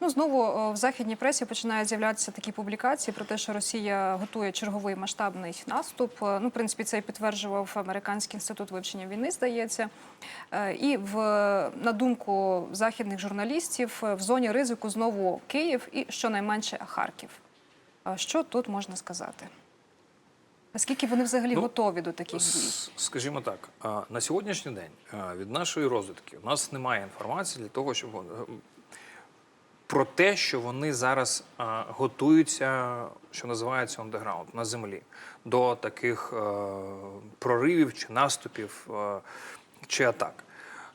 Ну знову в західній пресі починають з'являтися такі публікації про те, що Росія готує черговий масштабний наступ. Е, Ну, в принципі, це і підтверджував американський інститут вивчення війни, здається. Е, І в на думку західних журналістів, е, в зоні ризику знову Київ і щонайменше Харків. Що тут можна сказати? Наскільки вони взагалі Ну, готові до таких дій? Скажімо так, на сьогоднішній день від нашої розвідки у нас немає інформації для того, щоб про те, що вони зараз а, готуються, що називається underground, на землі, до таких е, проривів чи наступів е, чи атак.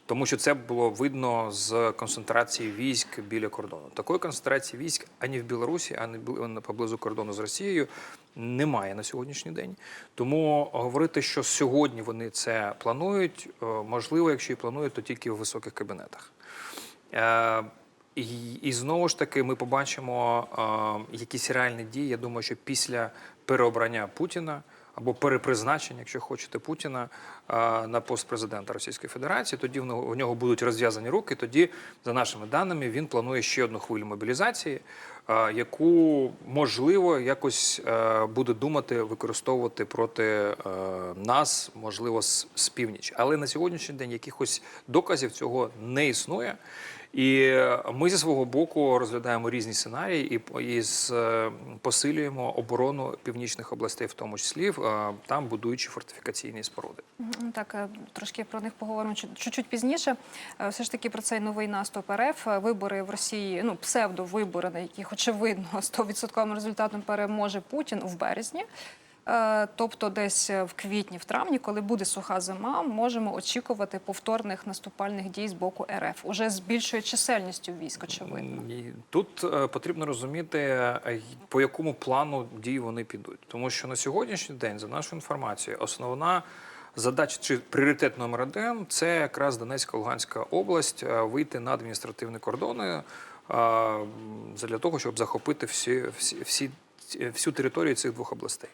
Тому що це було видно з концентрації військ біля кордону. Такої концентрації військ ані в Білорусі, ані поблизу кордону з Росією немає на сьогоднішній день. Тому говорити, що сьогодні вони це планують, е, можливо, якщо і планують, то тільки в високих кабінетах. І, і знову ж таки ми побачимо е, якісь реальні дії. Я думаю, що після переобрання Путіна або перепризначення, якщо хочете, Путіна е, на пост президента Російської Федерації, тоді в нього, у нього будуть розв'язані руки. Тоді, за нашими даними, він планує ще одну хвилю мобілізації, е, яку можливо якось е, буде думати використовувати проти е, нас, можливо, з, з північі. Але на сьогоднішній день якихось доказів цього не існує. І ми зі свого боку розглядаємо різні сценарії і, і е, посилюємо оборону північних областей, в тому числі е, там будуючи фортифікаційні споруди. Так, е, трошки про них поговоримо чуть-чуть пізніше. Все ж таки про цей новий наступ РФ. Вибори в Росії, ну псевдовибори, на яких очевидно 100% результатом переможе Путін в березні. Е, Тобто, десь е, в квітні, в травні, коли буде суха зима, можемо очікувати повторних наступальних дій з боку РФ уже з більшою чисельністю військ, очевидно. Тут е, потрібно розуміти, по якому плану дій вони підуть. Тому що на сьогоднішній день, за нашою інформацією, основна задача чи пріоритет номер один це якраз Донецька Луганська область вийти на адміністративні кордони для того, щоб захопити всі, всі, всі, всю територію цих двох областей.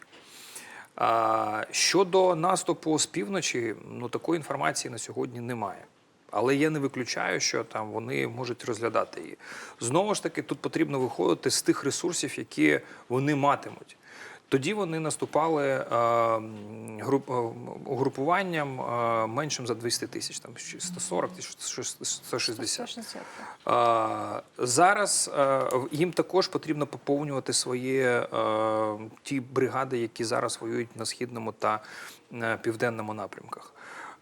Щодо наступу з півночі, ну такої інформації на сьогодні немає. Але я не виключаю, що там вони можуть розглядати її. Знову ж таки, тут потрібно виходити з тих ресурсів, які вони матимуть. Тоді вони наступали е, груп, е, угрупуванням е, меншим за 200 тисяч, там ще 140 тисяч, 160. 160. Зараз їм також потрібно поповнювати свої ті бригади, які зараз воюють на східному та південному напрямках.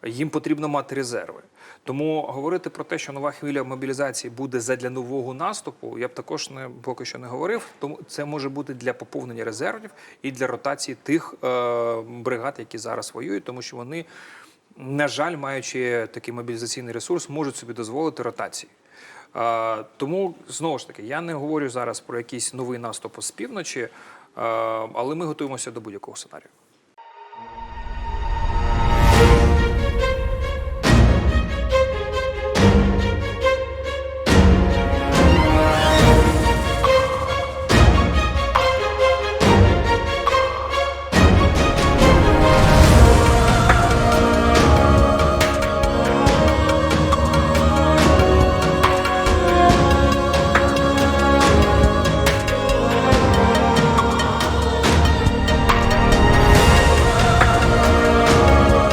Їм потрібно мати резерви. Тому говорити про те, що нова хвиля мобілізації буде задля нового наступу, я б також не поки що не говорив. Тому це може бути для поповнення резервів і для ротації тих е, бригад, які зараз воюють, тому що вони, на жаль, маючи такий мобілізаційний ресурс, можуть собі дозволити ротації. Е, Тому знову ж таки я не говорю зараз про якийсь новий наступ з півночі, е, але ми готуємося до будь-якого сценарію.